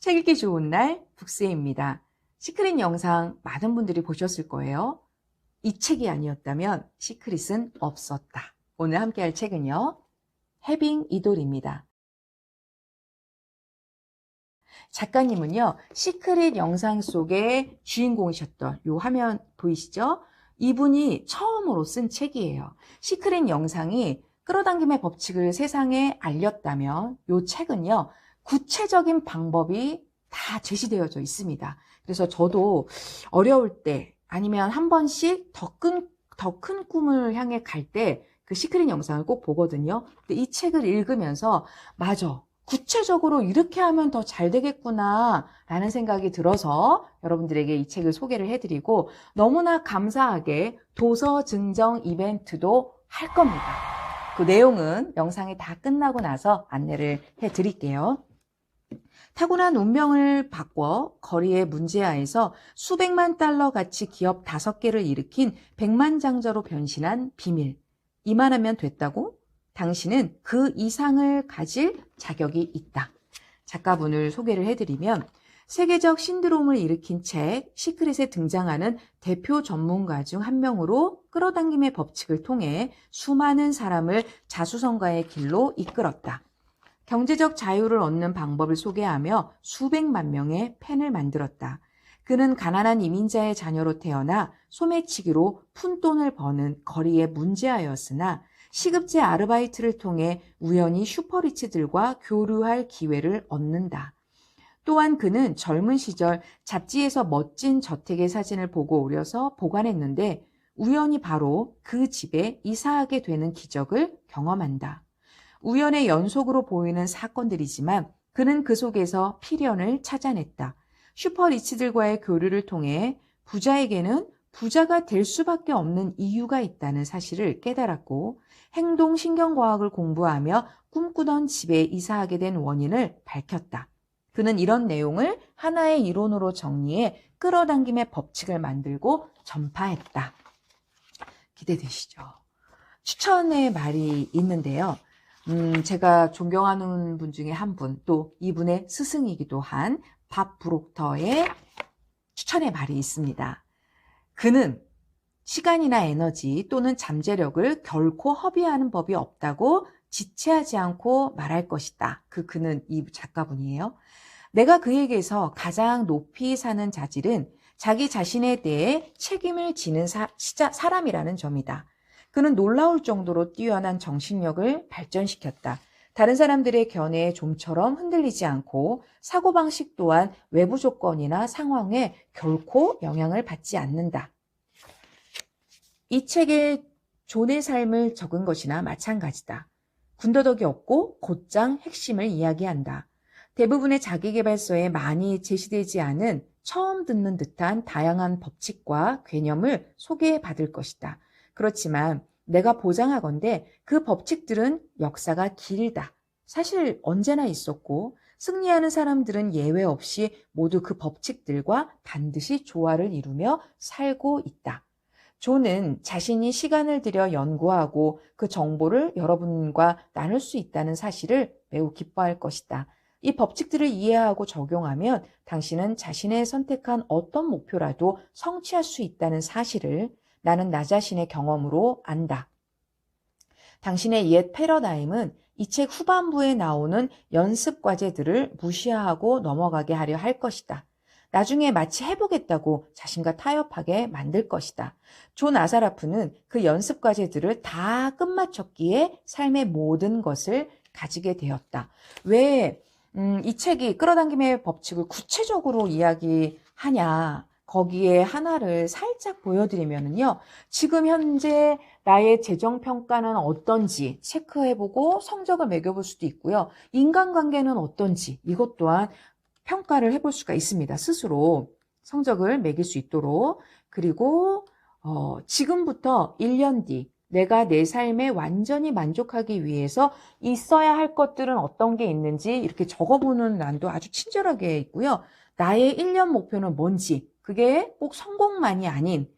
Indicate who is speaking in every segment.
Speaker 1: 책 읽기 좋은 날 북스입니다. 시크릿 영상 많은 분들이 보셨을 거예요. 이 책이 아니었다면 시크릿은 없었다. 오늘 함께 할 책은요. 해빙 이돌입니다. 작가님은요, 시크릿 영상 속의 주인공이셨던 요 화면 보이시죠? 이분이 처음으로 쓴 책이에요. 시크릿 영상이 끌어당김의 법칙을 세상에 알렸다면 요 책은요, 구체적인 방법이 다 제시되어져 있습니다. 그래서 저도 어려울 때 아니면 한 번씩 더 큰, 더 큰 꿈을 향해 갈 때 그 시크릿 영상을 꼭 보거든요. 근데 이 책을 읽으면서, 맞아. 구체적으로 이렇게 하면 더 잘 되겠구나 라는 생각이 들어서 여러분들에게 이 책을 소개를 해드리고 너무나 감사하게 도서 증정 이벤트도 할 겁니다. 그 내용은 영상이 다 끝나고 나서 안내를 해드릴게요. 타고난 운명을 바꿔 거리의 문제아에서 수백만 달러 가치 기업 다섯 개를 일으킨 백만장자로 변신한 비밀. 이만하면 됐다고? 당신은 그 이상을 가질 자격이 있다. 작가분을 소개를 해드리면 세계적 신드롬을 일으킨 책 시크릿에 등장하는 대표 전문가 중 한 명으로 끌어당김의 법칙을 통해 수많은 사람을 자수성가의 길로 이끌었다. 경제적 자유를 얻는 방법을 소개하며 수백만 명의 팬을 만들었다. 그는 가난한 이민자의 자녀로 태어나 소매치기로 푼돈을 버는 거리의 문제아였으나 시급제 아르바이트를 통해 우연히 슈퍼리치들과 교류할 기회를 얻는다. 또한 그는 젊은 시절 잡지에서 멋진 저택의 사진을 보고 오려서 보관했는데 우연히 바로 그 집에 이사하게 되는 기적을 경험한다. 우연의 연속으로 보이는 사건들이지만 그는 그 속에서 필연을 찾아냈다. 슈퍼리치들과의 교류를 통해 부자에게는 부자가 될 수밖에 없는 이유가 있다는 사실을 깨달았고 행동 신경과학을 공부하며 꿈꾸던 집에 이사하게 된 원인을 밝혔다. 그는 이런 내용을 하나의 이론으로 정리해 끌어당김의 법칙을 만들고 전파했다. 기대되시죠? 추천의 말이 있는데요. 음, 제가 존경하는 분 중에 한 분, 또 이분의 스승이기도 한 밥 브록터의 추천의 말이 있습니다. 그는 시간이나 에너지 또는 잠재력을 결코 허비하는 법이 없다고 지체하지 않고 말할 것이다. 그 그는 이 작가분이에요. 내가 그에게서 가장 높이 사는 자질은 자기 자신에 대해 책임을 지는 사, 사람이라는 점이다. 그는 놀라울 정도로 뛰어난 정신력을 발전시켰다. 다른 사람들의 견해에 좀처럼 흔들리지 않고 사고방식 또한 외부 조건이나 상황에 결코 영향을 받지 않는다. 이 책에 존의 삶을 적은 것이나 마찬가지다. 군더더기 없고 곧장 핵심을 이야기한다. 대부분의 자기개발서에 많이 제시되지 않은 처음 듣는 듯한 다양한 법칙과 개념을 소개받을 것이다. 그렇지만 내가 보장하건대 그 법칙들은 역사가 길다. 사실 언제나 있었고 승리하는 사람들은 예외 없이 모두 그 법칙들과 반드시 조화를 이루며 살고 있다. 조는 자신이 시간을 들여 연구하고 그 정보를 여러분과 나눌 수 있다는 사실을 매우 기뻐할 것이다. 이 법칙들을 이해하고 적용하면 당신은 자신의 선택한 어떤 목표라도 성취할 수 있다는 사실을 나는 나 자신의 경험으로 안다. 당신의 옛 패러다임은 이 책 후반부에 나오는 연습 과제들을 무시하고 넘어가게 하려 할 것이다. 나중에 마치 해보겠다고 자신과 타협하게 만들 것이다. 존 아사라프는 그 연습 과제들을 다 끝마쳤기에 삶의 모든 것을 가지게 되었다. 왜, 음, 이 책이 끌어당김의 법칙을 구체적으로 이야기하냐. 거기에 하나를 살짝 보여드리면요. 지금 현재 나의 재정 평가는 어떤지 체크해보고 성적을 매겨볼 수도 있고요. 인간관계는 어떤지 이것 또한 평가를 해볼 수가 있습니다. 스스로 성적을 매길 수 있도록 그리고 어, 지금부터 1년 뒤 내가 내 삶에 완전히 만족하기 위해서 있어야 할 것들은 어떤 게 있는지 이렇게 적어보는 난도 아주 친절하게 있고요. 나의 1년 목표는 뭔지 그게 꼭 성공만이 아닌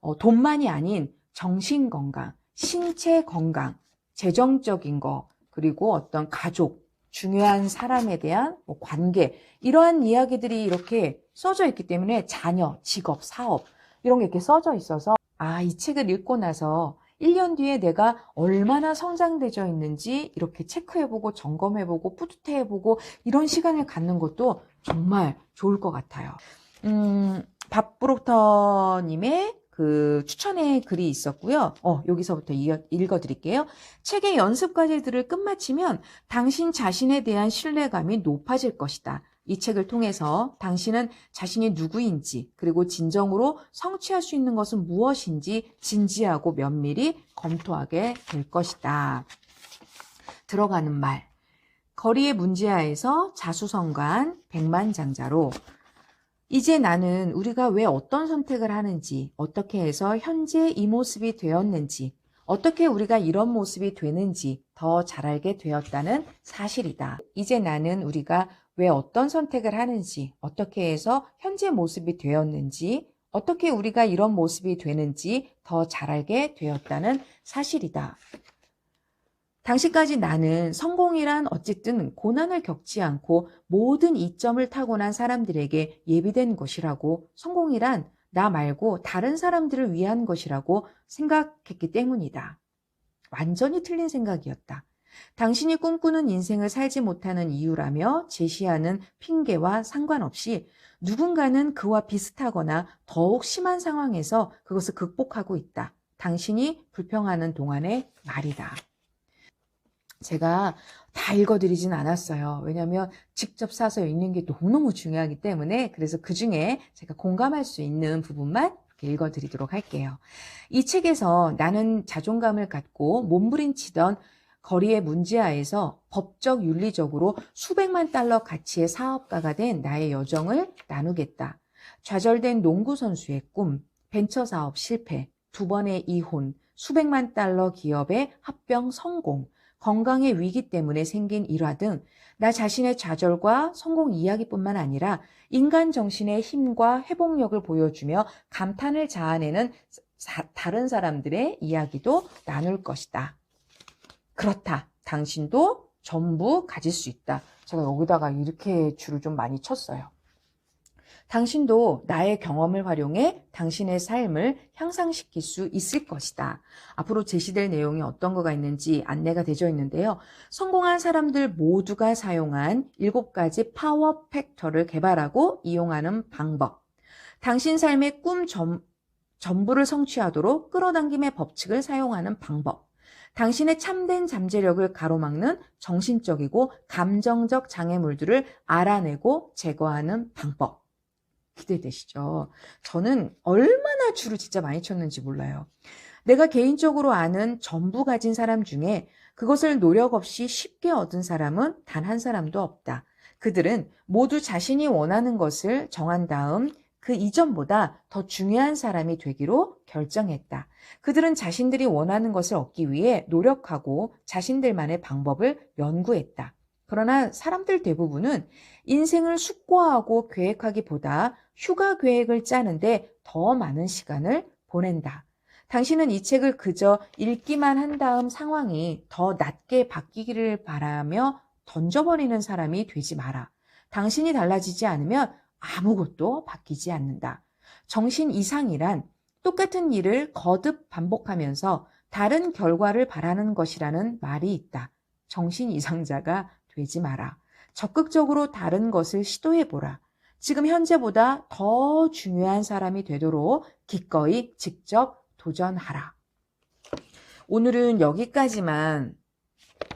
Speaker 1: 어, 돈만이 아닌 정신 건강, 신체 건강, 재정적인 거, 그리고 어떤 가족, 중요한 사람에 대한 뭐 관계 이러한 이야기들이 이렇게 써져 있기 때문에 자녀, 직업, 사업 이런 게 이렇게 써져 있어서 아, 이 책을 읽고 나서 1년 뒤에 내가 얼마나 성장되어 있는지 이렇게 체크해보고 점검해보고 뿌듯해보고 이런 시간을 갖는 것도 정말 좋을 것 같아요. 음, 밥브로터님의 그 추천의 글이 있었고요. 어, 여기서부터 이어, 읽어 드릴게요. 책의 연습 과제들을 끝마치면 당신 자신에 대한 신뢰감이 높아질 것이다. 이 책을 통해서 당신은 자신이 누구인지 그리고 진정으로 성취할 수 있는 것은 무엇인지 진지하고 면밀히 검토하게 될 것이다. 들어가는 말. 거리의 문제아에서 자수성관 백만장자로 이제 나는 우리가 왜 어떤 선택을 하는지, 어떻게 해서 현재 이 모습이 되었는지, 어떻게 우리가 이런 모습이 되는지 더 잘 알게 되었다는 사실이다. 이제 나는 우리가 왜 어떤 선택을 하는지, 어떻게 해서 현재 모습이 되었는지, 어떻게 우리가 이런 모습이 되는지 더 잘 알게 되었다는 사실이다. 당시까지 나는 성공이란 어쨌든 고난을 겪지 않고 모든 이점을 타고난 사람들에게 예비된 것이라고 성공이란 나 말고 다른 사람들을 위한 것이라고 생각했기 때문이다. 완전히 틀린 생각이었다. 당신이 꿈꾸는 인생을 살지 못하는 이유라며 제시하는 핑계와 상관없이 누군가는 그와 비슷하거나 더욱 심한 상황에서 그것을 극복하고 있다. 당신이 불평하는 동안의 말이다. 제가 다 읽어드리진 않았어요. 왜냐하면 직접 사서 읽는 게 너무너무 중요하기 때문에 그래서 그 중에 제가 공감할 수 있는 부분만 읽어드리도록 할게요. 이 책에서 나는 자존감을 갖고 몸부림치던 거리의 문제하에서 법적 윤리적으로 수백만 달러 가치의 사업가가 된 나의 여정을 나누겠다. 좌절된 농구 선수의 꿈, 벤처 사업 실패, 두 번의 이혼, 수백만 달러 기업의 합병 성공, 건강의 위기 때문에 생긴 일화 등 나 자신의 좌절과 성공 이야기뿐만 아니라 인간 정신의 힘과 회복력을 보여주며 감탄을 자아내는 사, 다른 사람들의 이야기도 나눌 것이다. 그렇다. 당신도 전부 가질 수 있다. 제가 여기다가 이렇게 줄을 좀 많이 쳤어요. 당신도 나의 경험을 활용해 당신의 삶을 향상시킬 수 있을 것이다. 앞으로 제시될 내용이 어떤 거가 있는지 안내가 되어 있는데요. 성공한 사람들 모두가 사용한 7가지 파워 팩터를 개발하고 이용하는 방법. 당신 삶의 꿈 전, 전부를 성취하도록 끌어당김의 법칙을 사용하는 방법. 당신의 참된 잠재력을 가로막는 정신적이고 감정적 장애물들을 알아내고 제거하는 방법. 기대되시죠? 저는 얼마나 줄을 진짜 많이 쳤는지 몰라요. 내가 개인적으로 아는 전부 가진 사람 중에 그것을 노력 없이 쉽게 얻은 사람은 단 한 사람도 없다. 그들은 모두 자신이 원하는 것을 정한 다음 그 이전보다 더 중요한 사람이 되기로 결정했다. 그들은 자신들이 원하는 것을 얻기 위해 노력하고 자신들만의 방법을 연구했다. 그러나 사람들 대부분은 인생을 숙고하고 계획하기보다 휴가 계획을 짜는데 더 많은 시간을 보낸다. 당신은 이 책을 그저 읽기만 한 다음 상황이 더 낮게 바뀌기를 바라며 던져버리는 사람이 되지 마라. 당신이 달라지지 않으면 아무것도 바뀌지 않는다. 정신 이상이란 똑같은 일을 거듭 반복하면서 다른 결과를 바라는 것이라는 말이 있다. 정신 이상자가 되지 마라. 적극적으로 다른 것을 시도해보라. 지금 현재보다 더 중요한 사람이 되도록 기꺼이 직접 도전하라. 오늘은 여기까지만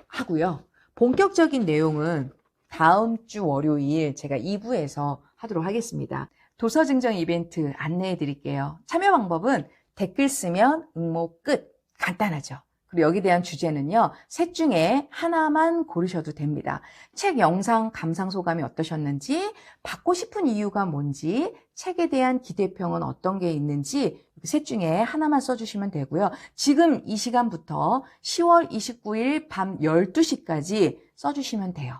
Speaker 1: 하고요. 본격적인 내용은 다음 주 월요일 제가 2부에서 하도록 하겠습니다. 도서 증정 이벤트 안내해 드릴게요. 참여 방법은 댓글 쓰면 응모 끝. 간단하죠. 그리고 여기에 대한 주제는요, 셋 중에 하나만 고르셔도 됩니다. 책 영상 감상 소감이 어떠셨는지, 받고 싶은 이유가 뭔지, 책에 대한 기대평은 어떤 게 있는지, 셋 중에 하나만 써주시면 되고요. 지금 이 시간부터 10월 29일 밤 12시까지 써주시면 돼요.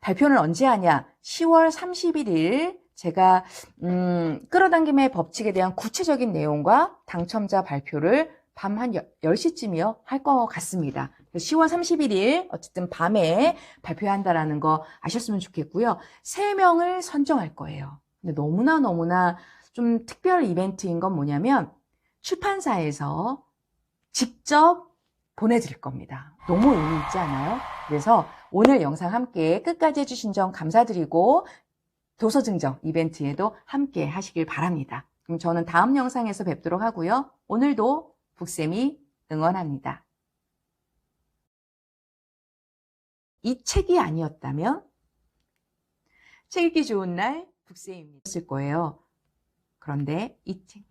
Speaker 1: 발표는 언제 하냐? 10월 31일 제가 음, 끌어당김의 법칙에 대한 구체적인 내용과 당첨자 발표를 밤 한 10시쯤이요 할 것 같습니다. 10월 31일 어쨌든 밤에 발표한다라는 거 아셨으면 좋겠고요. 세 명을 선정할 거예요. 근데 너무나 너무나 좀 특별 이벤트인 건 뭐냐면 출판사에서 직접 보내드릴 겁니다. 너무 의미 있지 않아요? 그래서 오늘 영상 함께 끝까지 해주신 점 감사드리고 도서 증정 이벤트에도 함께 하시길 바랍니다. 그럼 저는 다음 영상에서 뵙도록 하고요. 오늘도 북쌤이 응원합니다. 이 책이 아니었다면 책 읽기 좋은 날 북쌤입니다. 쓸 거예요. 그런데 이 책,